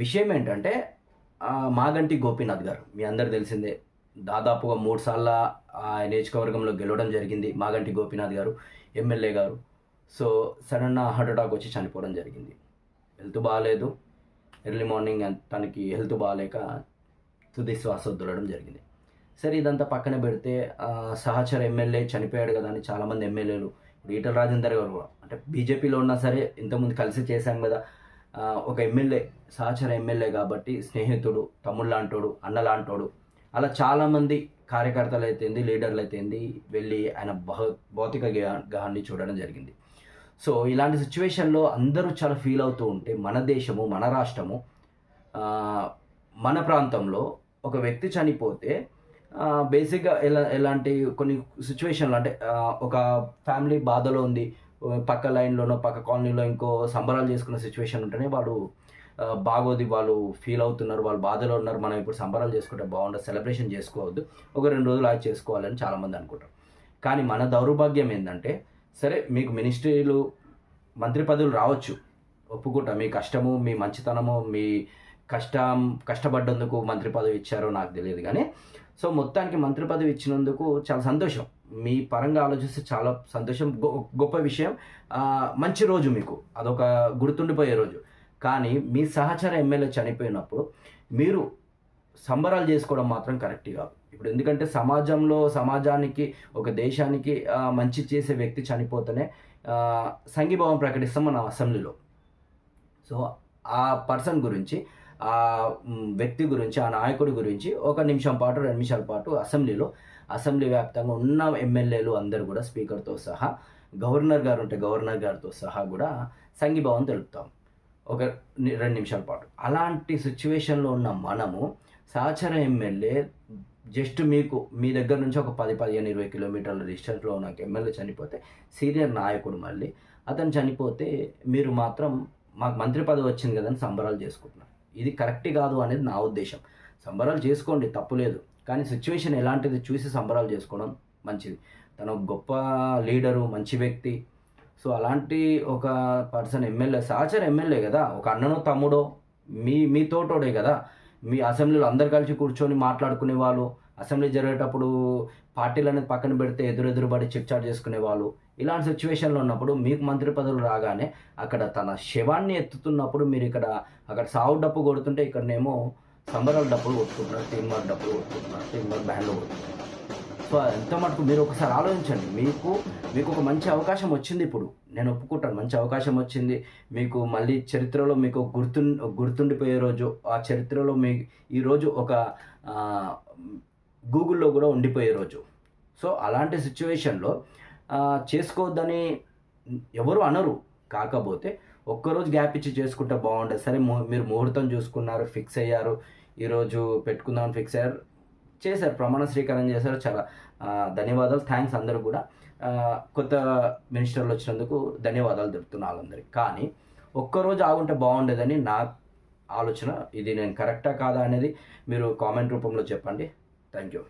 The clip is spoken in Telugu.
విషయం ఏంటంటే మాగంటి గోపీనాథ్ గారు మీ అందరు తెలిసిందే. దాదాపుగా మూడు సార్ల ఆ నియోజకవర్గంలో గెలవడం జరిగింది మాగంటి గోపీనాథ్ గారు ఎమ్మెల్యే గారు. సో సడన్ హార్ట్ అటాక్ వచ్చి చనిపోవడం జరిగింది. హెల్త్ బాగాలేదు ఎర్లీ మార్నింగ్ తనకి హెల్త్ బాగాలేక తుది శ్వాస వదలడం జరిగింది. సరే ఇదంతా పక్కన పెడితే సహచర ఎమ్మెల్యే చనిపోయాడు కదా అని చాలామంది ఎమ్మెల్యేలు ఈటల రాజేందర్ గారు కూడా అంటే బీజేపీలో ఉన్నా సరే ఇంతకుముందు కలిసి చేశాం కదా ఒక ఎమ్మెల్యే సహచర ఎమ్మెల్యే కాబట్టి స్నేహితుడు తమ్ముడు లాంటోడు అన్న లాంటోడు అలా చాలామంది కార్యకర్తలు అయితేంది లీడర్లు అయితేంది వెళ్ళి ఆయన భౌ భౌతిక గహాన్ని చూడడం జరిగింది. సో ఇలాంటి సిచ్యువేషన్లో అందరూ చాలా ఫీల్ అవుతూ ఉంటే మన దేశము మన రాష్ట్రము మన ప్రాంతంలో ఒక వ్యక్తి చనిపోతే బేసిక్గా ఎలా ఎలాంటి కొన్ని సిచ్యువేషన్లు అంటే ఒక ఫ్యామిలీ బాధలో ఉంది పక్క లైన్లోనో పక్క కాలనీలో ఇంకో సంబరాలు చేసుకున్న సిచ్యువేషన్ ఉంటేనే వాళ్ళు బాగోది వాళ్ళు ఫీల్ అవుతున్నారు వాళ్ళు బాధలో ఉన్నారు. మనం ఇప్పుడు సంబరాలు చేసుకుంటే బాగుండదు సెలబ్రేషన్ చేసుకోవద్దు. ఒక రెండు రోజులు అది చేసుకోవాలని చాలామంది అనుకుంటారు. కానీ మన దౌర్భాగ్యం ఏంటంటే సరే మీకు మినిస్ట్రీలు మంత్రి పదవులు రావచ్చు. ఒప్పుకుంటా మీ కష్టము మీ మంచితనము మీ కష్టం కష్టపడ్డందుకు మంత్రి పదవి ఇచ్చారో నాకు తెలియదు. కానీ సో మొత్తానికి మంత్రి పదవి ఇచ్చినందుకు చాలా సంతోషం. మీ పరంగా ఆలోచిస్తే చాలా సంతోషం. గొ- గొప్ప విషయం. మంచి రోజు మీకు. అదొక గుర్తుండిపోయే రోజు. కానీ మీ సహచర ఎమ్మెల్యే చనిపోయినప్పుడు మీరు సంబరాలు చేసుకోవడం మాత్రం కరెక్ట్ కాదు. ఇప్పుడు ఎందుకంటే సమాజంలో సమాజానికి ఒక దేశానికి మంచి చేసే వ్యక్తి చనిపోతేనే సంఘీభావం ప్రకటిస్తాం మన అసెంబ్లీలో. సో ఆ పర్సన్ గురించి ఆ వ్యక్తి గురించి ఆ నాయకుడి గురించి ఒక నిమిషం పాటు రెండు నిమిషాల పాటు అసెంబ్లీలో అసెంబ్లీ వ్యాప్తంగా ఉన్న ఎమ్మెల్యేలు అందరూ కూడా స్పీకర్తో సహా గవర్నర్ గారు ఉంటే గవర్నర్ గారితో సహా కూడా సంఘీభావం తెలుపుతాం. ఒక రెండు నిమిషాల పాటు. అలాంటి సిచ్యువేషన్లో ఉన్న మనము సహచర ఎమ్మెల్యే జస్ట్ మీకు మీ దగ్గర నుంచి ఒక పది పదిహేను ఇరవై కిలోమీటర్ల డిస్టెన్స్లో ఉన్న ఎమ్మెల్యే చనిపోతే సీనియర్ నాయకుడు మళ్ళీ అతను చనిపోతే మీరు మాత్రం మాకు మంత్రి పదవి వచ్చింది కదని సంబరాలు చేసుకుంటున్నారు. ఇది కరెక్ట్ కాదు అనేది నా ఉద్దేశం. సంబరాలు చేసుకోండి తప్పులేదు కానీ సిచ్యువేషన్ ఎలాంటిది చూసి సంబరాలు చేసుకోవడం మంచిది. తను గొప్ప లీడరు మంచి వ్యక్తి. సో అలాంటి ఒక పర్సన్ ఎమ్మెల్యే సహచర ఎమ్మెల్యే కదా. ఒక అన్ననో తమ్ముడో మీ మీ తోటోడే కదా. మీ అసెంబ్లీలో అందరు కలిసి కూర్చొని మాట్లాడుకునే వాళ్ళు అసెంబ్లీ జరిగేటప్పుడు పార్టీలు అనేది పక్కన పెడితే ఎదురెదురుబడి చిట్చాట్ చేసుకునే వాళ్ళు ఇలాంటి సిచ్యువేషన్లో ఉన్నప్పుడు మీకు మంత్రి పదవులు రాగానే అక్కడ తన శవాన్ని ఎత్తుతున్నప్పుడు మీరు ఇక్కడ అక్కడ సావు డప్పు కొడుతుంటే ఇక్కడనేమో సంబరాల డప్పులు కొట్టుకుంటున్నారు టీమ్ మార్క్ డప్పులు కొట్టుకుంటున్నారు టీమ్ బ్యాండ్లు కొట్టుకుంటున్నారు. సో ఎంత మటుకు మీరు ఒకసారి ఆలోచించండి. మీకు మీకు ఒక మంచి అవకాశం వచ్చింది ఇప్పుడు. నేను ఒప్పుకుంటాను మంచి అవకాశం వచ్చింది. మీకు మళ్ళీ చరిత్రలో మీకు గుర్తు గుర్తుండిపోయే రోజు ఆ చరిత్రలో మీ ఈరోజు ఒక గూగుల్లో కూడా ఉండిపోయే రోజు. సో అలాంటి సిచ్యువేషన్లో చేసుకోవద్దని ఎవరు అనరు. కాకపోతే ఒక్కరోజు గ్యాప్ ఇచ్చి చేసుకుంటే బాగుంటుంది సరే మీరు ముహూర్తం చూసుకున్నారు ఫిక్స్ అయ్యారు ఈరోజు పెట్టుకుందామని ఫిక్స్ అయ్యారు చేశారు ప్రమాణ స్వీకారం చేశారు చాలా ధన్యవాదాలు థ్యాంక్స్ అందరూ కూడా. కొత్త మినిస్టర్లు వచ్చినందుకు ధన్యవాదాలు తెలుపుతున్నా వాళ్ళందరికీ. కానీ ఒక్కరోజు ఆగుంటే బాగుండేదని నా ఆలోచన ఇది నేను కరెక్టా కాదా అనేది మీరు కామెంట్ రూపంలో చెప్పండి. Thank you.